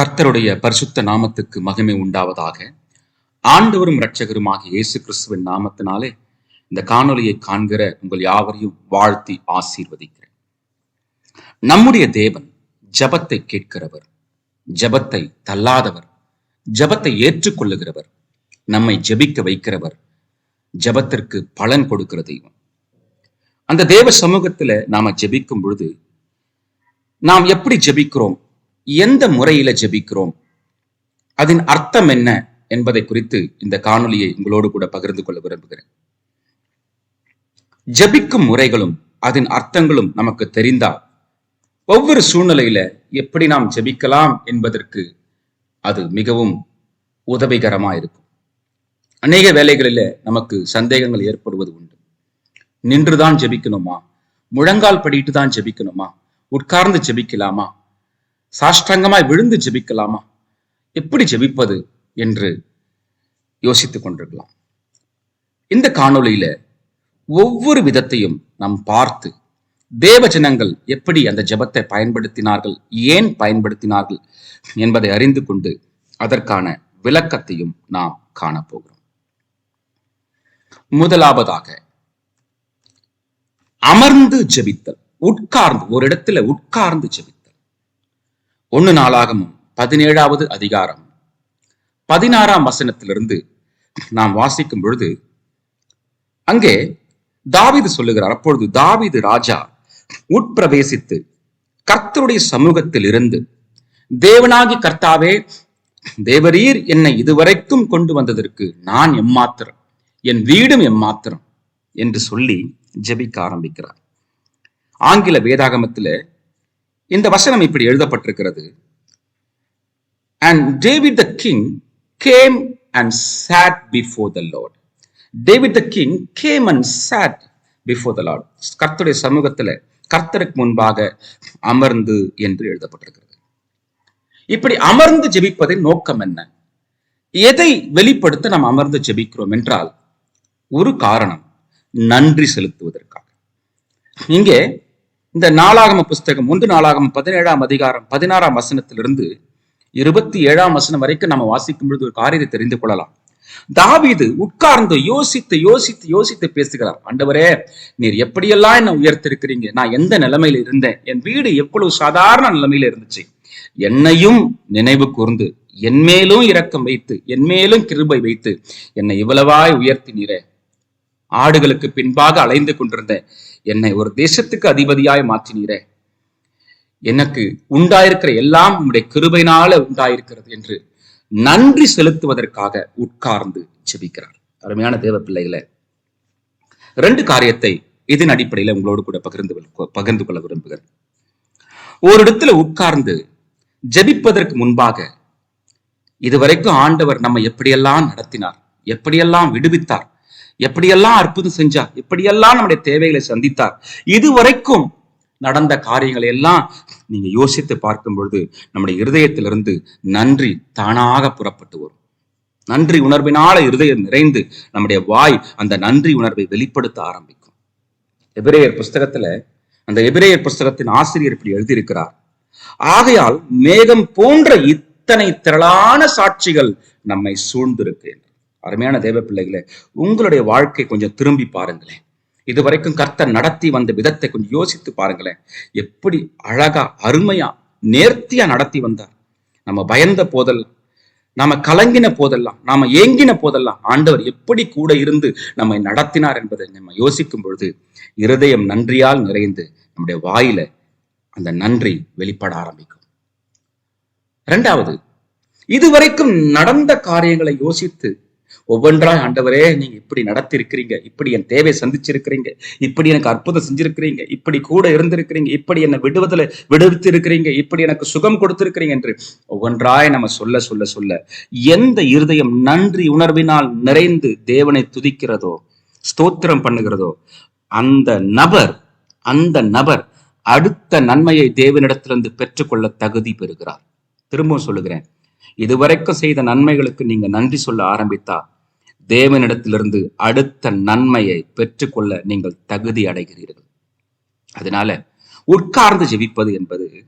கர்த்தருடைய பரிசுத்த நாமத்துக்கு மகிமை உண்டாவதாக. ஆண்டவரும் இரட்சகருமாகிய இயேசு கிறிஸ்துவின் நாமத்தினாலே இந்த காணொலியை காண்கிற உங்கள் யாவரையும் வாழ்த்தி ஆசீர்வதிக்கிறேன். நம்முடைய தேவன் ஜபத்தை கேட்கிறவர் ஜபத்தை தள்ளாதவர் ஜபத்தை ஏற்றுக்கொள்ளுகிறவர் நம்மை ஜெபிக்க வைக்கிறவர் ஜபத்திற்கு பலன் கொடுக்கிற தெய்வம். அந்த தேவ சமூகத்துல நாம ஜபிக்கும் பொழுது நாம் எப்படி ஜெபிக்கிறோம்? எந்த முறையில ஜெபிக்கிறோம்? அதன் அர்த்தம் என்ன என்பதை குறித்து இந்த காணொலியை உங்களோடு கூட பகிர்ந்து கொள்ள விரும்புகிறேன். ஜபிக்கும் முறைகளும் அதன் அர்த்தங்களும் நமக்கு தெரிந்தால் ஒவ்வொரு சூழ்நிலையில எப்படி நாம் ஜபிக்கலாம் என்பதற்கு அது மிகவும் உதவிகரமா இருக்கும். அநேக வேலைகளில நமக்கு சந்தேகங்கள் ஏற்படுவது உண்டு. நின்றுதான் ஜெபிக்கணுமா? முழங்கால் படிட்டு தான் ஜெபிக்கணுமா? உட்கார்ந்து ஜெபிக்கலாமா? சாஷ்டாங்கமாய் விழுந்து ஜெபிக்கலாமா? எப்படி ஜெபிப்பது என்று யோசித்துக் கொண்டிருக்கலாம். இந்த காணொளியில ஒவ்வொரு விதத்தையும் நாம் பார்த்து தேவ ஜனங்கள் எப்படி அந்த ஜெபத்தை பயன்படுத்தினார்கள் ஏன் பயன்படுத்தினார்கள் என்பதை அறிந்து கொண்டு அதற்கான விளக்கத்தையும் நாம் காணப்போகிறோம். முதலாவதாக அமர்ந்து ஜெபித்தல் உட்கார்ந்து ஒரு இடத்துல உட்கார்ந்து ஜெபித்தல். ஒன்னு நாளாகமும் பதினேழாவது அதிகாரம். பதினாறாம் வசனத்திலிருந்து நாம் வாசிக்கும் பொழுது அங்கே தாவிது சொல்லுகிறார். அப்பொழுது தாவீது ராஜா உட்பிரவேசித்து கர்த்தருடைய சமூகத்தில் இருந்து தேவனாகி கர்த்தாவே தேவரீர் என்னை இதுவரைக்கும் கொண்டு வந்ததற்கு நான் எம்மாத்திரம் என் வீடும் எம்மாத்திரம் என்று சொல்லி ஜெபிக்க ஆரம்பிக்கிறார். ஆங்கில வேதாகமத்துல இந்த வசனம் இப்படி எழுதப்பட்டிருக்கிறது. And David the king came and sat before the Lord David the king came and sat before the Lord கர்த்தருடைய சமூகத்துல கர்த்தருக்கு முன்பாக அமர்ந்து என்று எழுதப்பட்டிருக்கிறது. இப்படி அமர்ந்து ஜெபிப்பதின் நோக்கம் என்ன? எதை வெளிப்படுத்த நாம் அமர்ந்து ஜெபிக்கிறோம் என்றால் ஒரு காரணம் நன்றி செலுத்துவதற்காக. இங்கே இந்த நாளாகம புஸ்தகம் ஒன்று நாளாகம பதினேழாம் அதிகாரம் பதினாறாம் வசனத்திலிருந்து இருபத்தி ஏழாம் வசனம் வரைக்கும் நம்ம வாசிக்கும் பொழுது ஒரு காரியத்தை தெரிந்து கொள்ளலாம். தாவிது உட்கார்ந்து யோசித்து யோசித்து யோசித்து பேசுகிறார். ஆண்டவரே நீர் எப்படியெல்லாம் என்ன உயர்த்திருக்கிறீங்க? நான் எந்த நிலைமையில இருந்தேன்? என் வீடு எவ்வளவு சாதாரண நிலைமையில இருந்துச்சு? என்னையும் நினைவு கூர்ந்து என் மேலும் இரக்கம் வைத்து என் மேலும் கிருபை வைத்து என்னை இவ்வளவாய் உயர்த்தினீரே. ஆடுகளுக்கு பின்பாக அலைந்து கொண்டிருந்த என்னை ஒரு தேசத்துக்கு அதிபதியாய் மாற்றினீரே. எனக்கு உண்டாயிருக்கிற எல்லாம் உங்களுடைய கிருபையினால உண்டாயிருக்கிறது என்று நன்றி செலுத்துவதற்காக உட்கார்ந்து ஜெபிக்கிறார். அருமையான தேவ பிள்ளைகளை ரெண்டு காரியத்தை இதன் அடிப்படையில் உங்களோடு கூட பகிர்ந்து கொள்ள- பகிர்ந்து கொள்ள விரும்புகிறேன். ஒரு இடத்துல உட்கார்ந்து ஜெபிப்பதற்கு முன்பாக இதுவரைக்கும் ஆண்டவர் நம்ம எப்படியெல்லாம் நடத்தினார் எப்படியெல்லாம் விடுவித்தார் எப்படியெல்லாம் அற்புதம் செஞ்சார் எப்படியெல்லாம் நம்முடைய தேவைகளை சந்தித்தார் இதுவரைக்கும் நடந்த காரியங்களை எல்லாம் நீங்க யோசித்து பார்க்கும் பொழுது நம்முடைய இருதயத்திலிருந்து நன்றி தானாக புறப்பட்டு வரும். நன்றி உணர்வினால இருதயம் நிறைந்து நம்முடைய வாய் அந்த நன்றி உணர்வை வெளிப்படுத்த ஆரம்பிக்கும். எபிரேயர் புஸ்தகத்துல அந்த எபிரேயர் புஸ்தகத்தின் ஆசிரியர் இப்படி எழுதியிருக்கிறார். ஆகையால் மேகம் போன்ற இத்தனை திரளான சாட்சிகள் நம்மை சூழ்ந்திருக்கின்றன அருமையான தேவ பிள்ளைகளே உங்களுடைய வாழ்க்கை கொஞ்சம் திரும்பி பாருங்களேன். இதுவரைக்கும் கர்த்தர் நடத்தி வந்த விதத்தை கொஞ்சம் யோசித்து பாருங்களேன். எப்படி அழகா அருமையா நேர்த்தியா நடத்தி வந்தார். நம்ம பயந்த போதெல்லாம் நாம கலங்கின போதெல்லாம் நாம ஏங்கின போதெல்லாம் ஆண்டவர் எப்படி கூட இருந்து நம்மை நடத்தினார் என்பதை நம்ம யோசிக்கும் பொழுது இருதயம் நன்றியால் நிறைந்து நம்முடைய வாயில அந்த நன்றி வெளிப்பட ஆரம்பிக்கும். இரண்டாவது இதுவரைக்கும் நடந்த காரியங்களை யோசித்து ஒவ்வொன்றாய் ஆண்டவரே நீங்க இப்படி நடத்திருக்கிறீங்க இப்படி என் தேவை சந்திச்சிருக்கிறீங்க இப்படி எனக்கு அற்புதம் செஞ்சிருக்கிறீங்க இப்படி கூட இருந்திருக்கிறீங்க இப்படி என்னை விடுவதில் விடுவித்து இருக்கிறீங்க இப்படி எனக்கு சுகம் கொடுத்திருக்கிறீங்க என்று ஒவ்வொன்றாய் நம்ம சொல்ல சொல்ல சொல்ல எந்த இருதயம் நன்றி உணர்வினால் நிறைந்து தேவனை துதிக்கிறதோ ஸ்தோத்திரம் பண்ணுகிறதோ அந்த நபர் அந்த நபர் அடுத்த நன்மையை தேவனிடத்திலிருந்து பெற்றுக்கொள்ள தகுதி பெறுகிறார். திரும்பவும் சொல்லுகிறேன். இதுவரைக்கும் செய்த நன்மைகளுக்கு நீங்க நன்றி சொல்ல ஆரம்பித்தா தேவனிடத்திலிருந்து அடுத்த நன்மையை பெற்றுக்கொள்ள நீங்கள் தகுதி அடைகிறீர்கள். அதனால உட்கார்ந்து ஜெபிப்பது என்பது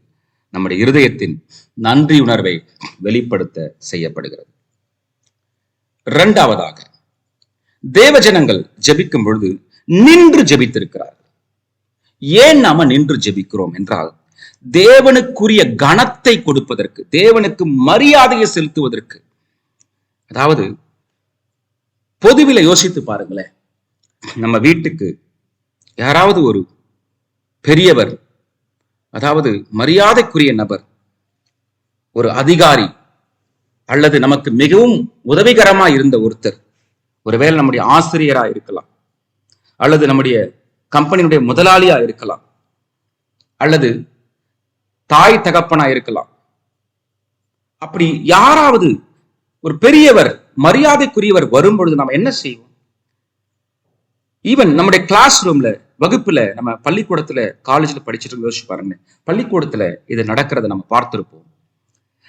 நம்முடைய இருதயத்தின் நன்றி உணர்வை வெளிப்படுத்த செய்யப்படுகிறது. இரண்டாவதாக தேவஜனங்கள் ஜெபிக்கும் பொழுது நின்று ஜெபித்திருக்கிறார்கள். ஏன் நாம நின்று ஜெபிக்கிறோம் என்றால் தேவனுக்குரிய கணத்தை கொடுப்பதற்கு தேவனுக்கு மரியாதையை செலுத்துவதற்கு. அதாவது பொதுவில யோசித்து பாருங்களேன். நம்ம வீட்டுக்கு யாராவது ஒரு பெரியவர் அதாவது மரியாதைக்குரிய நபர் ஒரு அதிகாரி அல்லது நமக்கு மிகவும் உதவிகரமா இருந்த ஒருத்தர் ஒருவேளை நம்முடைய ஆசிரியரா இருக்கலாம் அல்லது நம்முடைய கம்பெனியுடைய முதலாளியா இருக்கலாம் அல்லது தாய் தகப்பனா இருக்கலாம். அப்படி யாராவது ஒரு பெரியவர் மரியாதைக்குரியவர் வரும் பொழுது நாம் என்ன செய்வோம்? ஈவன் நம்முடைய கிளாஸ் ரூம்ல வகுப்புல நம்ம பள்ளிக்கூடத்துல காலேஜ்ல படிச்சுட்டு யோசிச்சு பாருங்க பள்ளிக்கூடத்துல இது நடக்கிறத நம்ம பார்த்திருப்போம்.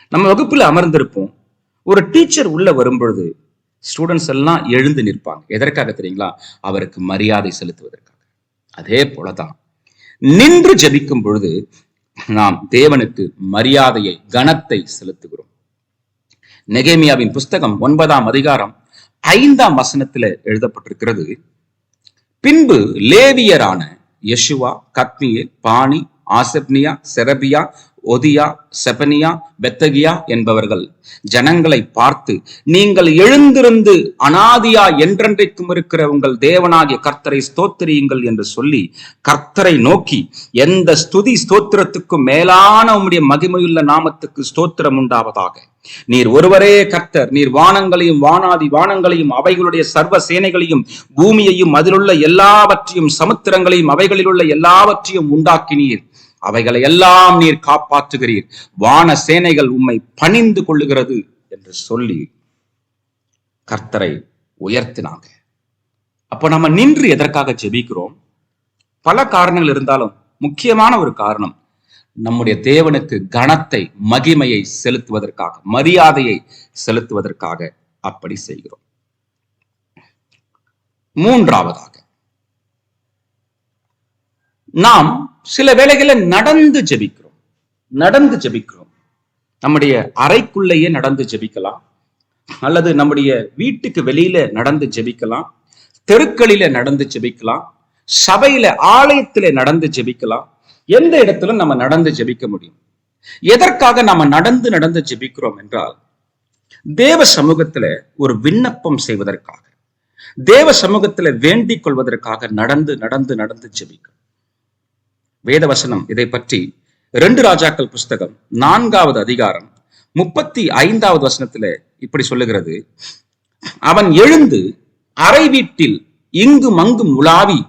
நம்ம வகுப்புல அமர்ந்திருப்போம். ஒரு டீச்சர் உள்ள வரும்பொழுது ஸ்டூடெண்ட்ஸ் எல்லாம் எழுந்து நிற்பாங்க. எதற்காக தெரியுங்களா? அவருக்கு மரியாதை செலுத்துவதற்காக. அதே போலதான் நின்று ஜபிக்கும் பொழுது நாம் தேவனுக்கு மரியாதையை கனத்தை செலுத்துகிறோம். நெகேமியாவின் புஸ்தகம் ஒன்பதாம் அதிகாரம் ஐந்தாம் வசனத்தில் எழுதப்பட்டிருக்கிறது. பின்பு லேவியரான யெஷுவா கத்மியேல் பாணி ஆசப்னியா செரபியா ஒதியா செபனியா பெத்தகியா என்பவர்கள். ஜனங்களை பார்த்து நீங்கள் எழுந்திருந்து அனாதியா என்றென்றைக்கும் இருக்கிற உங்கள் தேவனாகிய கர்த்தரை ஸ்தோத்திரியுங்கள் என்று சொல்லி கர்த்தரை நோக்கி எந்த ஸ்துதி ஸ்தோத்திரத்துக்கும் மேலான உம்முடைய மகிமையுள்ள நாமத்துக்கு ஸ்தோத்திரம் உண்டாவதாக. நீர் ஒருவரே கர்த்தர் நீர் வானங்களையும் வானாதி வானங்களையும் அவைகளுடைய சர்வ சேனைகளையும் பூமியையும் அதிலுள்ள எல்லாவற்றையும் சமுத்திரங்களையும் அவைகளில் உள்ள எல்லாவற்றையும் உண்டாக்கினீர். அவைகளை எல்லாம் நீர் காப்பாற்றுகிறீர். வான சேனைகள் உம்மை பணிந்து கொள்ளுகிறது என்று சொல்லி கர்த்தரை உயர்த்தினாங்க. அப்போ நம்ம நின்று எதற்காக ஜெபிக்கிறோம்? பல காரணங்கள் இருந்தாலும் முக்கியமான ஒரு காரணம் நம்முடைய தேவனுக்கு கணத்தை மகிமையை செலுத்துவதற்காக மரியாதையை செலுத்துவதற்காக அப்படி செய்கிறோம். மூன்றாவதாக நாம் சில வேளைகளில் நடந்து ஜெபிக்கிறோம். நடந்து ஜெபிக்கிறோம். நம்முடைய அறைக்குள்ளேயே நடந்து ஜெபிக்கலாம். அல்லது நம்முடைய வீட்டுக்கு வெளியில நடந்து ஜெபிக்கலாம். தெருக்களில நடந்து ஜெபிக்கலாம். சபையில ஆலயத்தில நடந்து ஜெபிக்கலாம். எந்த இடத்திலும் நம்ம நடந்து ஜெபிக்க முடியும். எதற்காக நாம நடந்து நடந்து ஜெபிக்கிறோம் என்றால் தேவ சமூகத்துல ஒரு விண்ணப்பம் செய்வதற்காக தேவ சமூகத்துல வேண்டிக் கொள்வதற்காக நடந்து நடந்து நடந்து ஜெபிக்கிறோம். வேதவசனம் இதை பற்றி ரெண்டு ராஜாக்கள் புஸ்தகம் நான்காவது அதிகாரம் முப்பத்தி ஐந்தாவது வசனத்துல இப்படி சொல்லுகிறது. அவன் எழுந்து அறை வீட்டில் இங்கும் அங்கும் உலாவி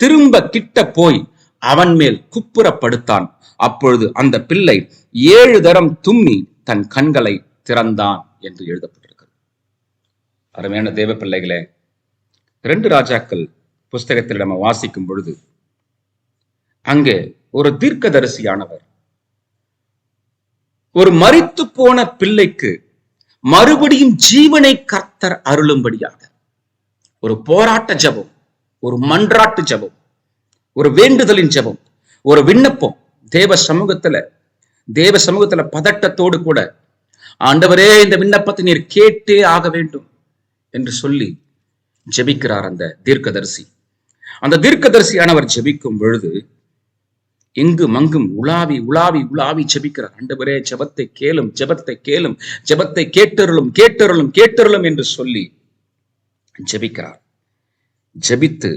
திரும்ப கிட்ட போய் அவன் மேல் குப்புறப்படுத்தான். அப்பொழுது அந்த பிள்ளை ஏழு தரம் தும்மி தன் கண்களை திறந்தான் என்று எழுதப்பட்டிருக்கிறது. அருமையான தேவ பிள்ளைகளே ரெண்டு ராஜாக்கள் புஸ்தகத்தில் நம்ம வாசிக்கும் பொழுது அங்கே ஒரு தீர்க்கதரிசியானவர். ஒரு மறித்து போன பிள்ளைக்கு மறுபடியும் ஜீவனை கர்த்தர் அருளும்படியாக. ஒரு போராட்ட ஜபம் ஒரு மன்றாட்டு ஜபம் ஒரு வேண்டுதலின் ஜபம் ஒரு விண்ணப்பம். தேவ சமூகத்துல தேவ சமூகத்துல பதட்டத்தோடு கூட ஆண்டவரே இந்த விண்ணப்பத்தை நீர் கேட்டே ஆக வேண்டும் என்று சொல்லி ஜெபிக்கிறார் அந்த தீர்க்கதரிசி. அந்த தீர்க்கதரிசியானவர் ஜெபிக்கும் பொழுது எங்கும் மங்கும் உலாவி உலாவி உலாவி ஜெபிக்கிறார் ஆண்டவரே ஜெபத்தை கேளும் ஜெபத்தை கேளும் ஜெபத்தை கேட்டருளும் கேட்டருளும் கேட்டருளும் என்று சொல்லி ஜெபிக்கிறார். ஜெபித்து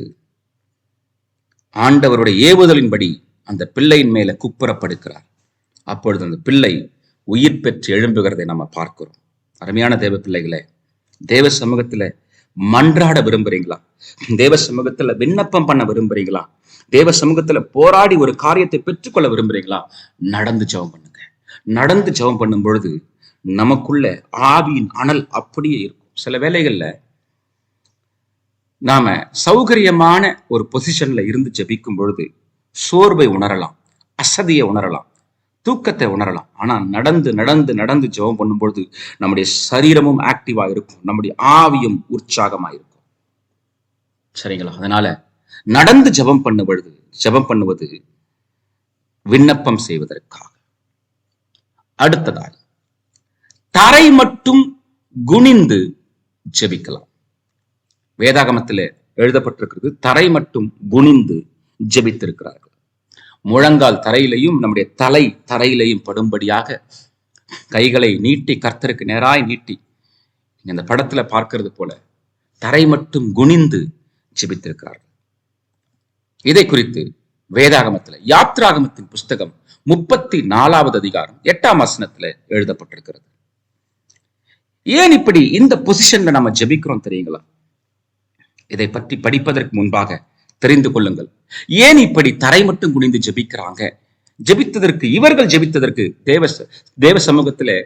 ஆண்டவருடைய ஏவுதலின்படி அந்த பிள்ளையின் மேல குப்புறப்படுக்கிறார். அப்பொழுது அந்த பிள்ளை உயிர் பெற்று எழும்புகிறதை நம்ம பார்க்கிறோம். அருமையான தேவ பிள்ளைகளே தேவ சமூகத்துல மன்றாட விரும்புறீங்களா? தேவ சமூகத்துல விண்ணப்பம் பண்ண விரும்புறீங்களா? தேவ சமூகத்துல போராடி ஒரு காரியத்தை பெற்றுக்கொள்ள விரும்புறீங்களா? நடந்து ஜெபம் பண்ணுங்க. நடந்து ஜெபம் பண்ணும் பொழுது நமக்குள்ள ஆவியின் அனல் அப்படியே இருக்கும். சில வேளைகள்ல நாம சௌகரியமான ஒரு பொசிஷன்ல இருந்து ஜெபிக்கும் பொழுது சோர்வை உணரலாம் அசதியை உணரலாம். தூக்கத்தை உணரலாம். ஆனா நடந்து நடந்து நடந்து ஜெபம் பண்ணும்பொழுது நம்முடைய சரீரமும் ஆக்டிவா இருக்கும். நம்முடைய ஆவியும் உற்சாகமா இருக்கும். சரிங்களா? அதனால நடந்து ஜெபம் பண்ணும்பொழுது ஜெபம் பண்ணுவது விண்ணப்பம் செய்வதற்காக. அடுத்ததாய் தரை மட்டும் குனிந்து ஜெபிக்கலாம். வேதாகமத்தில் எழுதப்பட்டிருக்கிறது தரை மட்டும் குனிந்து ஜெபித்திருக்கிறார்கள். முழங்கால் தரையிலையும் நம்முடைய தலை தரையிலையும் படும்படியாக கைகளை நீட்டி கர்த்தருக்கு நேராய் நீட்டி இந்த படத்துல பார்க்கறது போல தரை மட்டும் குனிந்து ஜெபித்திருக்கிறார்கள். இதை குறித்து வேதாகமத்துல யாத்ராகமத்தின் புஸ்தகம் முப்பத்தி நாலாவது அதிகாரம் எட்டாம் வசனத்துல எழுதப்பட்டிருக்கிறது. ஏன் இப்படி இந்த பொசிஷன்ல நம்ம ஜெபிக்கிறோம் தெரியுங்களா? இதை பற்றி படிப்பதற்கு முன்பாக தெரிந்து கொள்ளுங்கள். ஏன் இப்படி தரை மட்டும் குனிந்து ஜெபிக்கிறாங்க? ஜெபித்ததற்கு இவர்கள் ஜெபித்ததற்கு தேவ தேவ சமூகத்திலே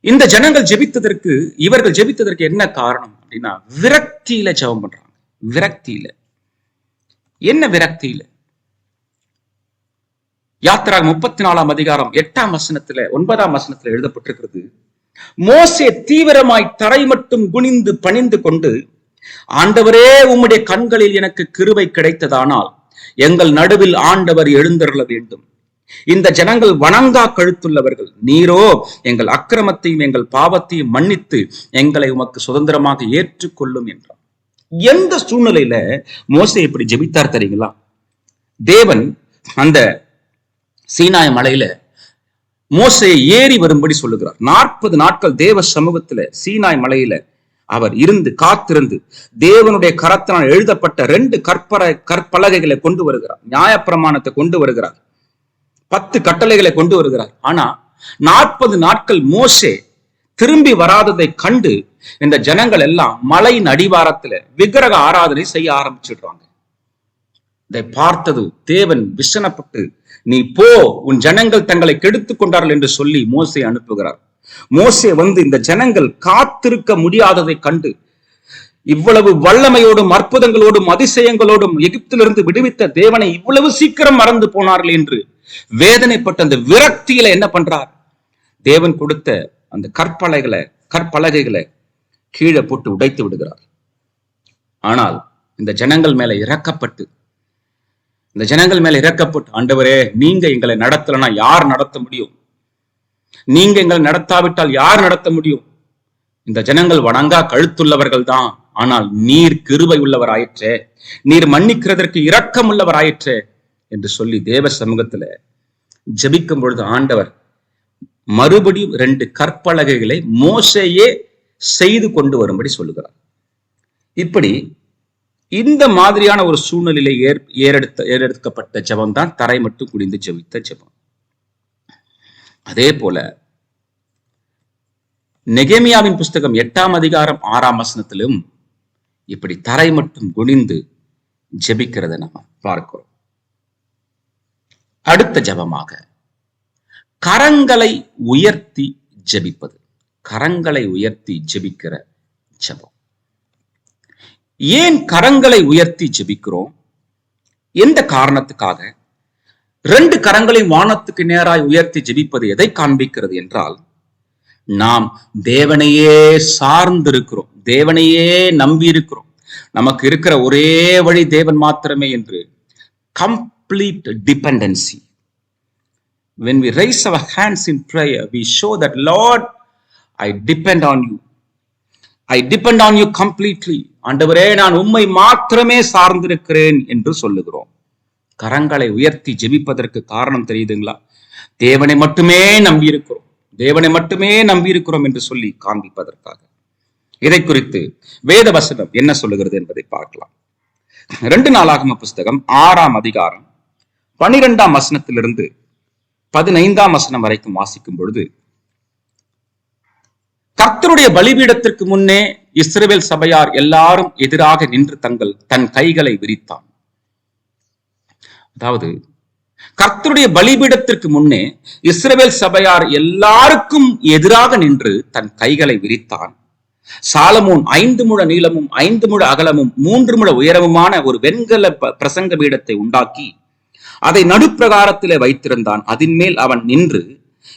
இந்த ஜனங்கள் ஜெபித்ததற்கு இவர்கள் ஜெபித்ததற்கு என்ன காரணம் அப்படின்னா விரக்தியில ஜெபம் பண்றாங்க. விரக்தியில. என்ன விரக்தியில? யாத்திரா முப்பத்தி நாலாம் அதிகாரம் எட்டாம் வசனத்துல ஒன்பதாம் வசனத்துல எழுதப்பட்டிருக்கிறது மோசே தீவிரமாய் தரை மட்டும் குனிந்து பணிந்து கொண்டு ஆண்டவரே உம்முடைய கண்களில் எனக்கு கிருவை கிடைத்ததானால் எங்கள் நடுவில் ஆண்டவர் எழுந்தருள வேண்டும். இந்த ஜனங்கள் வணங்கா கழுத்துள்ளவர்கள். நீரோ எங்கள் அக்கிரமத்தையும் எங்கள் பாவத்தையும் மன்னித்து எங்களை உமக்கு சுதந்திரமாக ஏற்றுக்கொள்ளும் என்றார். எந்த சூழ்நிலையில மோசை இப்படி ஜெபித்தார் தெரியுங்களா? தேவன் அந்த சீனாய் மலையில மோசையை ஏறி வரும்படி சொல்லுகிறார். நாற்பது நாட்கள் தேவ சமூகத்துல சீனாய் மலையில அவர் இருந்து காத்திருந்து தேவனுடைய கரத்தினால் எழுதப்பட்ட ரெண்டு கற்பர கற்பலகைகளை கொண்டு வருகிறார். நியாயப்பிரமாணத்தை கொண்டு வருகிறார். பத்து கட்டளைகளை கொண்டு வருகிறார். ஆனா நாற்பது நாட்கள் மோசே திரும்பி வராததை கண்டு இந்த ஜனங்கள் எல்லாம் மலையின் அடிவாரத்துல விக்கிரக ஆராதனை செய்ய ஆரம்பிச்சிடுறாங்க. இதை பார்த்தது தேவன் விஷனப்பட்டு நீ போ உன் ஜனங்கள் தங்களை கெடுத்துக் கொண்டார்கள் என்று சொல்லி மோசை அனுப்புகிறார். மோசே வந்து இந்த ஜனங்கள் காத்திருக்க முடியாததை கண்டு இவ்வளவு வல்லமையோடும் அற்புதங்களோடும் அதிசயங்களோடும் எகிப்திலிருந்து விடுவித்த தேவனை இவ்வளவு சீக்கிரம் மறந்து போனார்கள் என்று வேதனைப்பட்ட அந்த விரக்தியில என்ன பண்றார்? தேவன் கொடுத்த அந்த கற்பலைகளை கற்பலகைகளை கீழே போட்டு உடைத்து விடுகிறார். ஆனால் இந்த ஜனங்கள் மேல இறக்கப்பட்டு இந்த ஜனங்கள் மேல இறக்கப்பட்டு ஆண்டவரே நீங்க எங்களை நடத்தலைன்னா யார் நடத்த முடியும்? நீங்க எங்களை நடத்தாவிட்டால் யார் நடத்த முடியும்? இந்த ஜனங்கள் வணங்கா கழுத்துள்ளவர்கள் தான் ஆனால் நீர் கிருபை உள்ளவராயிற்றே. நீர் மன்னிக்கிறதற்கு இரக்கம் உள்ளவராயிற்றே என்று சொல்லி தேவ சமூகத்துல ஜபிக்கும் பொழுது ஆண்டவர் மறுபடியும் ரெண்டு கற்பலகைகளை மோசையே செய்து கொண்டு வரும்படி சொல்லுகிறார். இப்படி இந்த மாதிரியான ஒரு சூழ்நிலையில ஏற் ஏறெடுத்த ஏறெடுக்கப்பட்ட ஜெபம் தான் தரை மட்டும் குடிந்து ஜெபித்த ஜெபம். அதே போல நெகேமியாவின் புஸ்தகம் எட்டாம் அதிகாரம் ஆறாம் வசனத்திலும் இப்படி தரை மட்டும் குனிந்து ஜெபிக்கிறதை நம்ம பார்க்கிறோம். அடுத்த ஜெபமாக கரங்களை உயர்த்தி ஜெபிப்பது. கரங்களை உயர்த்தி ஜெபிக்கிற ஜெபம். ஏன் கரங்களை உயர்த்தி ஜெபிக்கிறோம்? எந்த காரணத்துக்காக? ரெண்டு கரங்களை வானத்துக்கு நேராய் உயர்த்தி ஜெபிப்பது எதை காண்பிக்கிறது என்றால் நாம் தேவனையே சார்ந்திருக்கிறோம் தேவனையே நம்பி இருக்கிறோம் நமக்கு இருக்கிற ஒரே வழி தேவன் மாத்திரமே என்று complete dependency when we raise our hands in prayer we show that lord i depend on you. I depend on you completely. ஆண்டவரே நான் உம்மை மாத்திரமே சார்ந்திருக்கிறேன் என்று சொல்லுகிறோம். கரங்களை உயர்த்தி ஜெபிப்பதற்கு காரணம் தெரியுதுங்களா? தேவனை மட்டுமே நம்பி இருக்கிறோம் தேவனை மட்டுமே நம்பி இருக்கிறோம் என்று சொல்லி காண்பிப்பதற்காக. இதை குறித்து வேத வசனம் என்ன சொல்லுகிறது என்பதை பார்க்கலாம். ரெண்டு நாளாகம புஸ்தகம் ஆறாம் அதிகாரம் பனிரெண்டாம் வசனத்திலிருந்து பதினைந்தாம் வசனம் வரைக்கும் வாசிக்கும் பொழுது கர்த்தருடைய பலிபீடத்திற்கு முன்னே இஸ்ரேல் சபையார் எல்லாரும் எதிராக நின்று தங்கள் தன் கைகளை விரித்தான். அதாவது கர்த்தருடைய பலிபீடத்திற்கு முன்னே இஸ்ரவேல் சபையார் எல்லாருக்கும் எதிராக நின்று தன் கைகளை விரித்தான். சாலமோன் ஐந்து முழ நீளமும் ஐந்து முழ அகலமும் மூன்று முழ உயரமுமான ஒரு வெண்கல பிரசங்க பீடத்தை உண்டாக்கி அதை நடுப்பிரகாரத்திலே வைத்திருந்தான். அதன் மேல் அவன் நின்று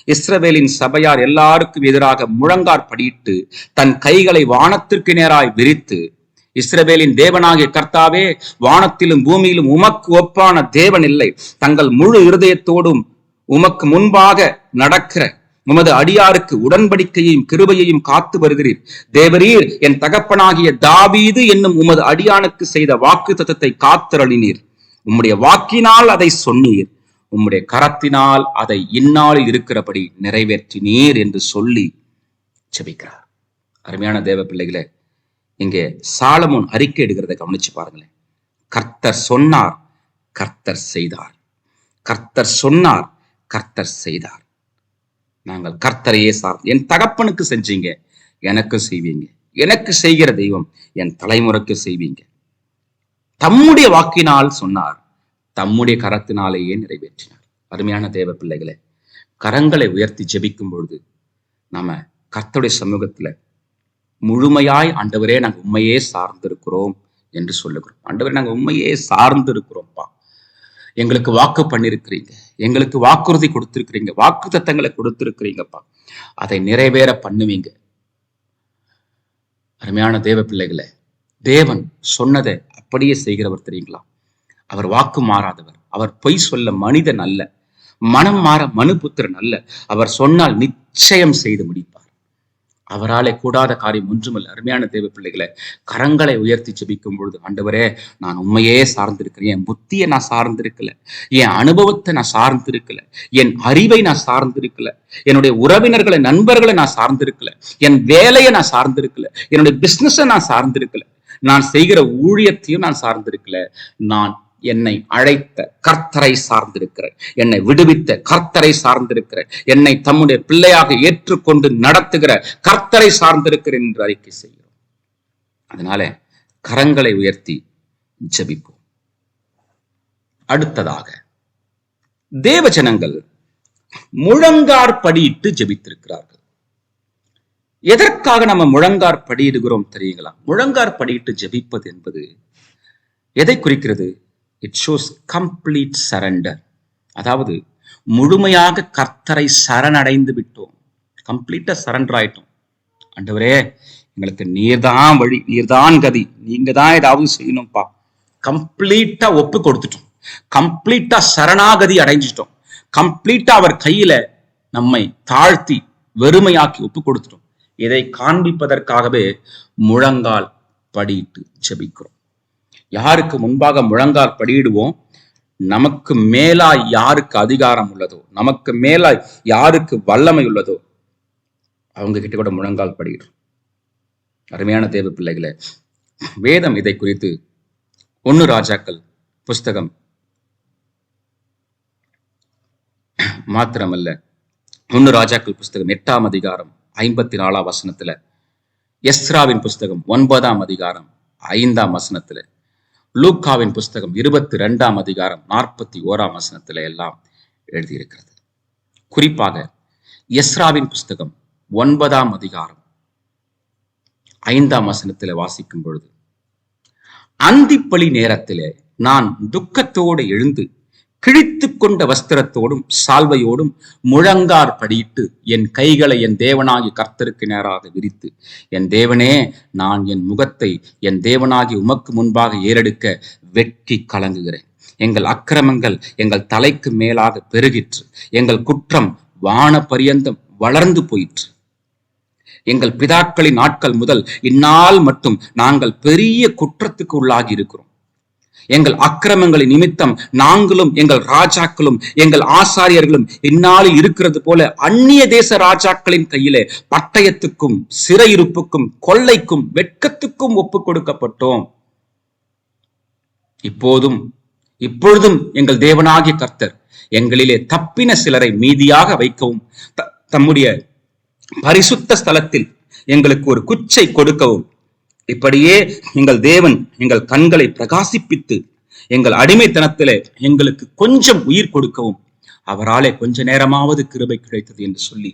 இஸ்ரவேலின் சபையார் எல்லாருக்கும் எதிராக முழங்கார் படியிட்டு தன் கைகளை வானத்திற்கு நேராய் விரித்து இஸ்ரவேலின் தேவனாகிய கர்த்தாவே வானத்திலும் பூமியிலும் உமக்கு ஒப்பான தேவன் இல்லை. தங்கள் முழு இருதயத்தோடும் உமக்கு முன்பாக நடக்கிற உமது அடியாருக்கு உடன்படிக்கையையும் கிருபையையும் காத்து வருகிறீர். தேவரீர் என் தகப்பனாகிய தாவீது என்னும் உமது அடியானுக்கு செய்த வாக்கு தத்தத்தை காத்திரளினீர். உம்முடைய வாக்கினால் அதை சொன்னீர். உம்முடைய கரத்தினால் அதை இந்நாளில் இருக்கிறபடி நிறைவேற்றினீர் என்று சொல்லி செபிக்கிறார் அருமையான தேவ பிள்ளைகளே இங்கே சாலமோன் அறிக்கை எடுக்கிறத கவனிச்சு பாருங்களேன். கர்த்தர் சொன்னார் கர்த்தர் செய்தார். கர்த்தர் சொன்னார் கர்த்தர் செய்தார். நாங்கள் கர்த்தரையே சார் என் தகப்பனுக்கு செஞ்சீங்க எனக்கு செய்வீங்க. எனக்கு செய்கிற தெய்வம் என் தலைமுறைக்கு செய்வீங்க. தம்முடைய வாக்கினால் சொன்னார் தம்முடைய கரத்தினாலேயே நிறைவேற்றினார். அருமையான தேவ பிள்ளைகளே கரங்களை உயர்த்தி ஜெபிக்கும் பொழுது நாம கர்த்தருடைய சமூகத்துல முழுமையாய் ஆண்டவரே நாங்க உண்மையே சார்ந்திருக்கிறோம் என்று சொல்லுகிறோம். ஆண்டவரே நாங்க உண்மையே சார்ந்திருக்கிறோம்ப்பா. எங்களுக்கு வாக்கு பண்ணிருக்கிறீங்க. எங்களுக்கு வாக்குறுதி கொடுத்துருக்கிறீங்க. வாக்கு தத்தங்களை கொடுத்திருக்கிறீங்கப்பா. அதை நிறைவேற பண்ணுவீங்க. அருமையான தேவ பிள்ளைகளை தேவன் சொன்னதை அப்படியே செய்கிறவர் தெரியுங்களா? அவர் வாக்கு மாறாதவர். அவர் பொய் சொல்ல மனிதன் அல்ல. மனம் மாற மனு புத்திரன் அல்ல. அவர் சொன்னால் நிச்சயம் செய்து முடிப்பார். அவராலே கூடாத காரியம் ஒன்றுமல்ல. அருமையான தேவ பிள்ளைகளை கரங்களை உயர்த்தி செபிக்கும் பொழுது ஆண்டவரே நான் உண்மையே சார்ந்திருக்கிறேன். என் புத்தியை நான் சார்ந்திருக்கல. என் அனுபவத்தை நான் சார்ந்திருக்கல. என் அறிவை நான் சார்ந்திருக்கல. என்னுடைய உறவினர்களை நண்பர்களை நான் சார்ந்திருக்கல. என் வேலையை நான் சார்ந்திருக்கல. என்னுடைய பிசினஸை நான் சார்ந்திருக்கல. நான் செய்கிற ஊழியத்தையும் நான் சார்ந்திருக்கல. நான் என்னை அழைத்த கர்த்தரை சார்ந்திருக்கிறேன். என்னை விடுவித்த கர்த்தரை சார்ந்திருக்கிறேன். என்னை தம்முடைய பிள்ளையாக ஏற்றுக்கொண்டு நடத்துகிற கர்த்தரை சார்ந்திருக்கிறேன் என்று அறிக்கை செய்கிறோம். அதனால கரங்களை உயர்த்தி ஜபிப்போம். அடுத்ததாக தேவ ஜனங்கள் முழங்கார் படியிட்டு ஜெபித்திருக்கிறார்கள். எதற்காக நம்ம முழங்கார் படியிடுகிறோம் தெரியுங்களா? முழங்கார் படியிட்டு ஜெபிப்பது என்பது எதை குறிக்கிறது? இட் ஷோஸ் கம்ப்ளீட் சரண்டர் அதாவது முழுமையாக கர்த்தரை சரணடைந்து விட்டோம். கம்ப்ளீட்டா சரண்டர் ஆயிட்டோம். ஆண்டவரே எங்களுக்கு நீர்தான் வழி நீர்தான் கதி. நீங்க தான் ஏதாவது செய்யணும்ப்பா கம்ப்ளீட்டா ஒப்பு கொடுத்துட்டோம். கம்ப்ளீட்டா சரணாகதி அடைஞ்சிட்டோம். கம்ப்ளீட்டா அவர் கையில நம்மை தாழ்த்தி வெறுமையாக்கி ஒப்பு கொடுத்துட்டோம். இதை காண்பிப்பதற்காகவே முழங்கால் படியிட்டு ஜெபிக்கிறோம். யாருக்கு முன்பாக முழங்கால் படியிடுவோம்? நமக்கு மேலாய் யாருக்கு அதிகாரம் உள்ளதோ? நமக்கு மேலாய் யாருக்கு வல்லமை உள்ளதோ? அவங்க கிட்ட கூட முழங்கால் படியிடும் அருமையான தேவ பிள்ளைகளே வேதம் இதை குறித்து ஒன்னு ராஜாக்கள் புஸ்தகம் மாத்திரமல்ல ஒன்னு ராஜாக்கள் புஸ்தகம் எட்டாம் அதிகாரம் ஐம்பத்தி நாலாம் வசனத்துல எஸ்ராவின் புஸ்தகம் ஒன்பதாம் அதிகாரம் ஐந்தாம் வசனத்துல லூக்காவின் புஸ்தகம் இருபத்தி ரெண்டாம் அதிகாரம் நாற்பத்தி ஓராம் வசனத்துல எல்லாம் எழுதியிருக்கிறது. குறிப்பாக எஸ்ராவின் புஸ்தகம் ஒன்பதாம் அதிகாரம் ஐந்தாம் வசனத்துல வாசிக்கும் பொழுது அந்திப்பலி நேரத்திலே நான் துக்கத்தோடு எழுந்து கிழித்து கொண்ட வஸ்திரத்தோடும் சால்வையோடும் முழங்கார் படியிட்டு என் கைகளை என் தேவனாகி கர்த்தருக்கு நேராக விரித்து என் தேவனே நான் என் முகத்தை என் தேவனாகி உமக்கு முன்பாக ஏறெடுக்க வெட்கி கலங்குகிறேன். எங்கள் அக்கிரமங்கள் எங்கள் தலைக்கு மேலாக பெருகிற்று. எங்கள் குற்றம் வான பரியந்தம் வளர்ந்து போயிற்று. எங்கள் பிதாக்களின் நாட்கள் முதல் இந்நாள் மட்டும் நாங்கள் பெரிய குற்றத்துக்கு உள்ளாகி இருக்கிறோம். எங்கள் அக்கிரமங்களின் நிமித்தம் நாங்களும் எங்கள் ராஜாக்களும் எங்கள் ஆசாரியர்களும் இந்நாளில் இருக்கிறது போல அந்நிய தேச ராஜாக்களின் கையிலே பட்டயத்துக்கும் சிறையிருப்புக்கும் கொள்ளைக்கும் வெட்கத்துக்கும் ஒப்புக் கொடுக்கப்பட்டோம். இப்போதும் இப்பொழுதும் எங்கள் தேவனாகிய கர்த்தர் எங்களிலே தப்பின சிலரை மீதியாக வைக்கவும் தம்முடைய பரிசுத்த ஸ்தலத்தில் எங்களுக்கு ஒரு குச்சை கொடுக்கவும் இப்படியே எங்கள் தேவன் எங்கள் கண்களை பிரகாசிப்பித்து எங்கள் அடிமைத்தனத்திலே எங்களுக்கு கொஞ்சம் உயிர் கொடுக்கவும் அவராலே கொஞ்ச நேரமாவது கிருபை கிடைத்தது என்று சொல்லி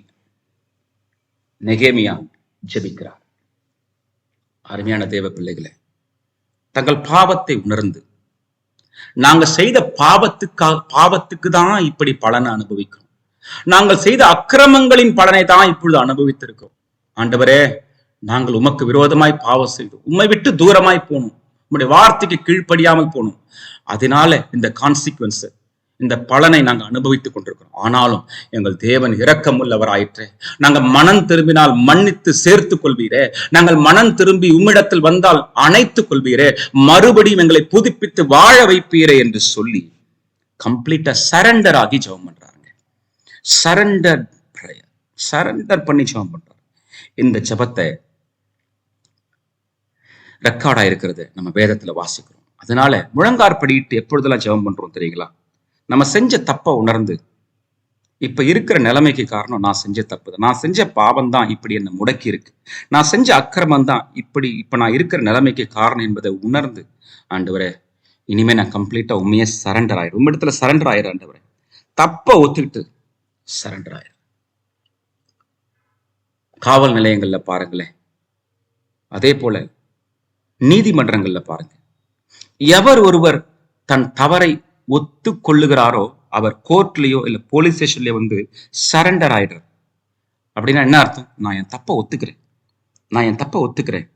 நெகேமியா ஜெபிக்கிறார். அருமையான தேவ பிள்ளைகளே தங்கள் பாவத்தை உணர்ந்து நாங்க செய்த பாவத்துக்கா பாவத்துக்கு தான் இப்படி பலனை அனுபவிக்கிறோம். நாங்கள் செய்த அக்கிரமங்களின் பலனை தான் இப்பொழுது அனுபவித்திருக்கிறோம். ஆண்டவரே நாங்கள் உமக்கு விரோதமாய் பாவம் செய்தோம். உம்மை விட்டு தூரமாய் போனோம். உம்முடைய வார்த்தைக்கு கீழ்ப்படியாமல் போனோம். அதனால இந்த கான்சிக்வன்ஸ் இந்த பலனை நாங்கள் அனுபவித்துக் கொண்டிருக்கிறோம். ஆனாலும் எங்கள் தேவன் இரக்கம் உள்ளவராயிற்று நாங்கள் மனம் திரும்பினால் மன்னித்து சேர்த்துக் கொள்வீரே. நாங்கள் மனம் திரும்பி உம்மிடத்தில் வந்தால் அணைத்துக் கொள்வீரே. மறுபடியும் எங்களை புதுப்பித்து வாழ வைப்பீரே என்று சொல்லி கம்ப்ளீட்டா சரண்டர் ஆகி ஜெபம் பண்றாங்க சரண்டர் சரண்டர் பண்ணி ஜெபம் பண்றாங்க இந்த ஜபத்தை ரெக்கார்டாக இருக்கிறது நம்ம வேதத்தில் வாசிக்கிறோம். அதனால முழங்கார்படியிட்டு எப்பொழுதெல்லாம் ஜெபம் பண்ணுறோம் தெரியுங்களா? நம்ம செஞ்ச தப்பை உணர்ந்து இப்போ இருக்கிற நிலைமைக்கு காரணம் நான் செஞ்ச தப்பு தான் நான் செஞ்ச பாவம் தான் இப்படி என்னை முடக்கி இருக்கு. நான் செஞ்ச அக்கிரமம் தான் இப்படி இப்போ நான் இருக்கிற நிலைமைக்கு காரணம் என்பதை உணர்ந்து ஆண்டவரே இனிமேல் நான் கம்ப்ளீட்டாக உண்மையே சரண்டர் ஆயிடும் உங்க இடத்துல சரண்டர் ஆயிரும் ஆண்டவரே. தப்பை ஒத்துக்கிட்டு சரண்டர் ஆயிரு. காவல் நிலையங்களில் பாருங்களேன். அதே போல நீதிமன்றங்கள்ல பாருங்க. எவர் ஒருவர் தன் தவறை ஒத்துக்கொள்ளுகிறாரோ அவர் கோர்ட்லயோ இல்ல போலீஸ் ஸ்டேஷன்லயோ வந்து சரண்டர் ஆயிடுறார். அப்படின்னா என்ன அர்த்தம்? நான் என் தப்பை ஒத்துக்கிறேன். நான் என் தப்பை ஒத்துக்கிறேன்.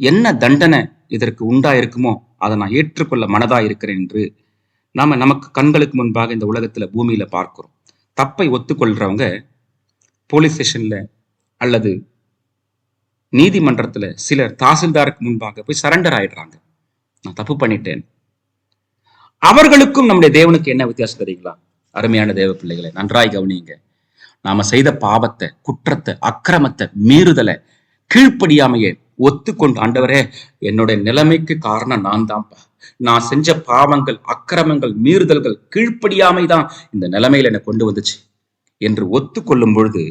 என்ன தண்டனை இதற்கு உண்டா இருக்குமோ அதை நான் ஏற்றுக்கொள்ள மனதா இருக்கிறேன் என்று நாம நமக்கு கண்களுக்கு முன்பாக இந்த உலகத்துல பூமியில பார்க்கிறோம். தப்பை ஒத்துக்கொள்றவங்க போலீஸ் ஸ்டேஷன்ல அல்லது நீதிமன்றத்துல சிலர் தாசில்தாருக்கு முன்பாக போய் சரண்டர் ஆயிடுறாங்க. நான் தப்பு பண்ணிட்டேன். அவர்களுக்கும் நம்முடைய தேவனுக்கு என்ன வித்தியாசம் தெரியுங்களா? அருமையான தேவ பிள்ளைகளை நன்றாய் கவனிங்க நாம செய்த பாவத்தை குற்றத்தை அக்கிரமத்தை மீறுதலை கீழ்ப்படியாமையே ஒத்துக்கொண்டு ஆண்டவரே என்னுடைய நிலைமைக்கு காரணம் நான் தான்ப்பா நான் செஞ்ச பாவங்கள் அக்கிரமங்கள் மீறுதல்கள் கீழ்ப்படியாமை தான் இந்த நிலைமையில என்னை கொண்டு வந்துச்சு என்று ஒத்துக்கொள்ளும் பொழுது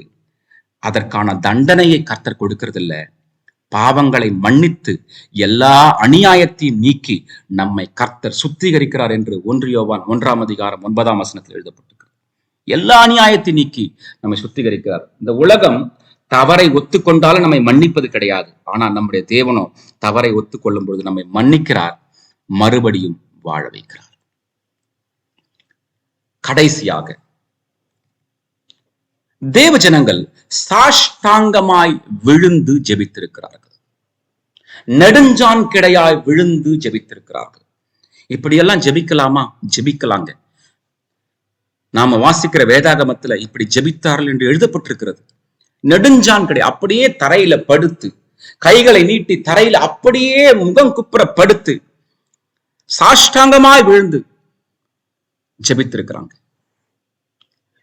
அதற்கான தண்டனையை கர்த்தர் கொடுக்கறதில்ல. பாவங்களை மன்னித்து எல்லா அநியாயத்தையும் நீக்கி நம்மை கர்த்தர் சுத்திகரிக்கிறார் என்று ஒன்றியோவான் ஒன்றாம் அதிகாரம் ஒன்பதாம் வசனத்தில் எழுதப்பட்டிருக்கிறது. எல்லா அநியாயத்தையும் நீக்கி நம்மை சுத்திகரிக்கிறார். இந்த உலகம் தவறை ஒத்துக்கொண்டாலும் நம்மை மன்னிப்பது கிடையாது. ஆனால் நம்முடைய தேவனோ தவறை ஒத்துக்கொள்ளும் பொழுது நம்மை மன்னிக்கிறார் மறுபடியும் வாழ வைக்கிறார். கடைசியாக தேவ ஜனங்கள் சாஷ்டாங்கமாய் விழுந்து ஜெபித்திருக்கிறார்கள். நெடுஞ்சான் கிடையாய் விழுந்து ஜெபித்திருக்கிறார்கள். இப்படியெல்லாம் ஜெபிக்கலாமா? ஜெபிக்கலாங்க. நாம வாசிக்கிற வேதாகமத்துல இப்படி ஜெபித்தார்கள் என்று எழுதப்பட்டிருக்கிறது. நெடுஞ்சான் கிடை அப்படியே தரையில படுத்து கைகளை நீட்டி தரையில அப்படியே முகம் குப்புற படுத்து சாஷ்டாங்கமாய் விழுந்து ஜெபித்திருக்கிறாங்க.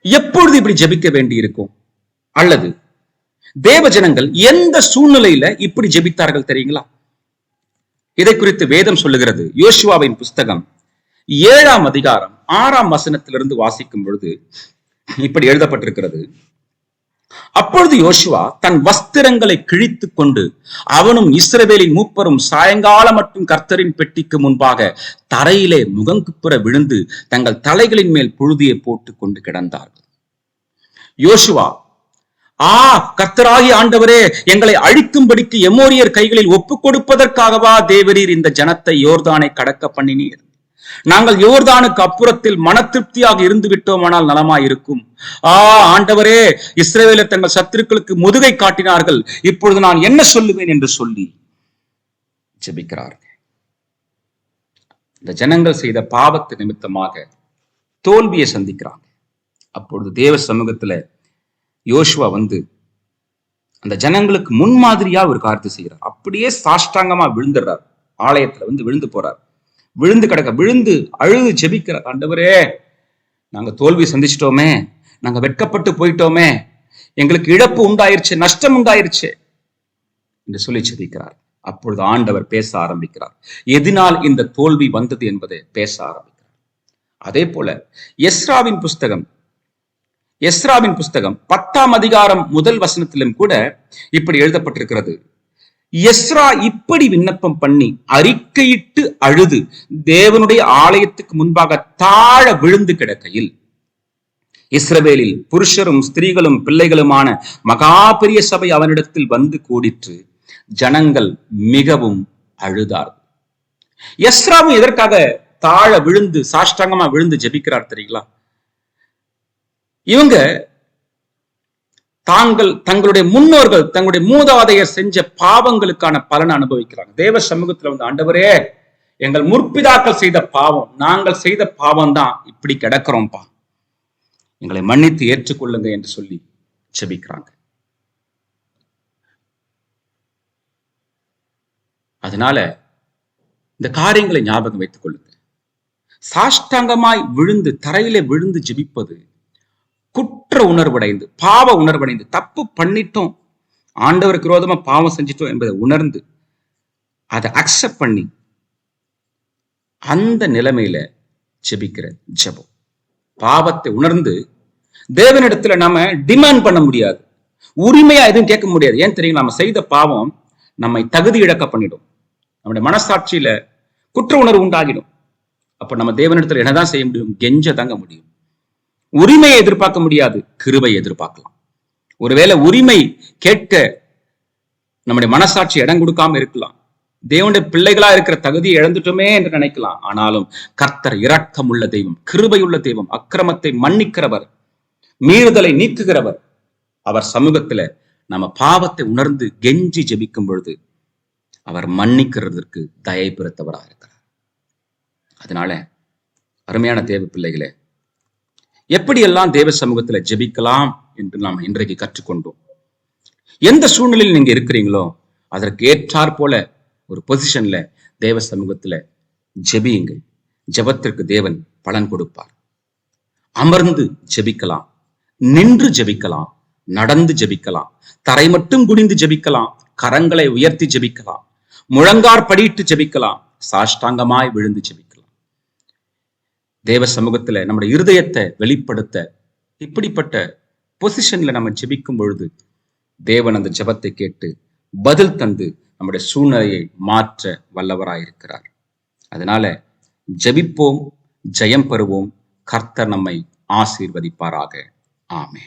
எப்பொழுது இப்படி ஜெபிக்க வேண்டி இருக்கும் அல்லது தேவ ஜனங்கள் எந்த சூழ்நிலையில இப்படி ஜெபித்தார்கள் தெரியுங்களா? இதை குறித்து வேதம் சொல்லுகிறது யோசுவாவின் புஸ்தகம் ஏழாம் அதிகாரம் ஆறாம் வசனத்திலிருந்து வாசிக்கும் பொழுது இப்படி எழுதப்பட்டிருக்கிறது. அப்பொழுது யோசுவா தன் வஸ்திரங்களை கிழித்து கொண்டு அவனும் இஸ்ரவேலின் மூப்பரும் சாயங்காலம் மட்டும் கர்த்தரின் பெட்டிக்கு முன்பாக தரையிலே முகங்குப்புற விழுந்து தங்கள் தலைகளின் மேல் புழுதியை போட்டு கொண்டு கிடந்தார்கள். யோசுவா ஆ கர்த்தராகி ஆண்டவரே எங்களை அழிக்கும்படிக்கு எமோரியர் கைகளில் ஒப்புக் கொடுப்பதற்காகவா தேவரீர் இந்த ஜனத்தை யோர்தானை கடக்க பண்ணினீர்? நாங்கள் யோர்தானுக்கு அப்புறத்தில் மன திருப்தியாக இருந்து விட்டோமானால் நலமாயிருக்கும். ஆ ஆண்டவரே இஸ்ரேவேல தங்கள் சத்துருக்களுக்கு முதுகை காட்டினார்கள். இப்பொழுது நான் என்ன சொல்லுவேன் என்று சொல்லி ஜெபிக்கிறார்கள் இந்த ஜனங்கள் செய்த பாவத்து நிமித்தமாக தோல்வியை சந்திக்கிறாங்க. அப்பொழுது தேவ சமூகத்துல யோசுவா வந்து அந்த ஜனங்களுக்கு முன்மாதிரியா ஒரு காரியத்தை செய்கிறார். அப்படியே சாஷ்டாங்கமா விழுந்துடுறார். ஆலயத்துல வந்து விழுந்து போறார். விழுந்து கிடக்க விழுந்து அழுது ஜெபிக்கிற ஆண்டவரே நாங்க தோல்வி சந்திச்சிட்டோமே நாங்க வெட்கப்பட்டு போயிட்டோமே எங்களுக்கு இழப்பு உண்டாயிருச்சு நஷ்டம் உண்டாயிருச்சு என்று சொல்லி ஜெபிக்கிறார். அப்பொழுது ஆண்டவர் பேச ஆரம்பிக்கிறார். எதனால் இந்த தோல்வி வந்தது என்பதை பேச ஆரம்பிக்கிறார். அதே போல எஸ்ராவின் புஸ்தகம் எஸ்ராவின் புஸ்தகம் பத்தாம் அதிகாரம் முதல் வசனத்திலும் கூட இப்படி எழுதப்பட்டிருக்கிறது. எஸ்ரா இப்படி விண்ணப்பம் பண்ணி அறிக்கையிட்டு அழுது தேவனுடைய ஆலயத்துக்கு முன்பாக தாழ விழுந்து கிடக்கையில் இஸ்ரவேலில் புருஷரும் ஸ்திரீகளும் பிள்ளைகளுமான மகா பெரிய சபை அவனிடத்தில் வந்து கூடிற்று. ஜனங்கள் மிகவும் அழுதார். எஸ்ராவும் எதற்காக தாழ விழுந்து சாஷ்டாங்கமா விழுந்து ஜெபிக்கிறார் தெரியுங்களா? இவங்க தாங்கள் தங்களுடைய முன்னோர்கள் தங்களுடைய மூதாதையர் செஞ்ச பாவங்களுக்கான பலனை அனுபவிக்கிறாங்க. தேவ சமூகத்துல வந்து ஆண்டவரே எங்கள் முற்பிதாக்கள் செய்த பாவம் நாங்கள் செய்த பாவம் தான் இப்படி கிடக்கிறோம்ப்பா. எங்களை மன்னித்து ஏற்றுக்கொள்ளுங்க என்று சொல்லி செபிக்கிறாங்க அதனால இந்த காரியங்களை ஞாபகம் வைத்துக் கொள்ளுங்க சாஷ்டாங்கமாய் விழுந்து தரையில விழுந்து ஜெபிப்பது குற்ற உணர்வடைந்து பாவ உணர்வடைந்து தப்பு பண்ணிட்டோம். ஆண்டவருக்கு விரோதமா பாவம் செஞ்சிட்டோம் என்பதை உணர்ந்து அதை அக்செப்ட் பண்ணி அந்த நிலைமையில ஜெபிக்கிற ஜெபம். பாவத்தை உணர்ந்து தேவனிடத்துல நாம டிமாண்ட் பண்ண முடியாது. உரிமையா எதுவும் கேட்க முடியாது. ஏன் தெரியும்? நாம செய்த பாவம் நம்மை தகுதி இழக்க பண்ணிடும். நம்முடைய மனசாட்சியில குற்ற உணர்வு உண்டாகிடும். அப்ப நம்ம தேவனிடத்துல என்னதான் செய்ய முடியும்? கெஞ்ச தாங்க முடியும். உரிமையை எதிர்பார்க்க முடியாது கிருபை எதிர்பார்க்கலாம். ஒருவேளை உரிமை கேட்க நம்முடைய மனசாட்சி இடம் கொடுக்காம இருக்கலாம். தேவனுடைய பிள்ளைகளா இருக்கிற தகுதியை இழந்துட்டோமே என்று நினைக்கலாம். ஆனாலும் கர்த்தர் இரக்கம் உள்ள தெய்வம் கிருபையுள்ள தெய்வம் அக்கிரமத்தை மன்னிக்கிறவர் மீறுதலை நீக்குகிறவர். அவர் சமூகத்துல நம்ம பாவத்தை உணர்ந்து கெஞ்சி ஜெபிக்கும் பொழுது அவர் மன்னிக்கிறதற்கு தயை பிறத்தவராக இருக்கிறார் அதனால அருமையான தேவ பிள்ளைகளே எப்படியெல்லாம் தேவ சமூகத்துல ஜெபிக்கலாம் என்று நாம் இன்றைக்கு கற்றுக்கொண்டோம். எந்த சூழ்நிலையில் நீங்க இருக்கிறீங்களோ அதற்கு ஏற்றாற் போல ஒரு பொசிஷன்ல தேவ சமூகத்துல ஜெபியுங்க ஜெபத்திற்கு தேவன் பலன் கொடுப்பார். அமர்ந்து ஜெபிக்கலாம். நின்று ஜெபிக்கலாம். நடந்து ஜெபிக்கலாம். தரை மட்டும் குனிந்து ஜெபிக்கலாம். கரங்களை உயர்த்தி ஜெபிக்கலாம். முழங்கார் படியிட்டு ஜெபிக்கலாம். சாஷ்டாங்கமாய் விழுந்து ஜெபிக்கலாம். தேவ சமூகத்துல நம்முடைய இருதயத்தை வெளிப்படுத்த இப்படிப்பட்ட பொசிஷன்ல நம்ம ஜெபிக்கும் பொழுது தேவன் அந்த ஜெபத்தை கேட்டு பதில் தந்து நம்முடைய சூழ்நிலையை மாற்ற வல்லவராயிருக்கிறார் அதனால ஜெபிப்போம் ஜெயம் பெறுவோம் கர்த்தர் நம்மை ஆசீர்வதிப்பாராக. ஆமே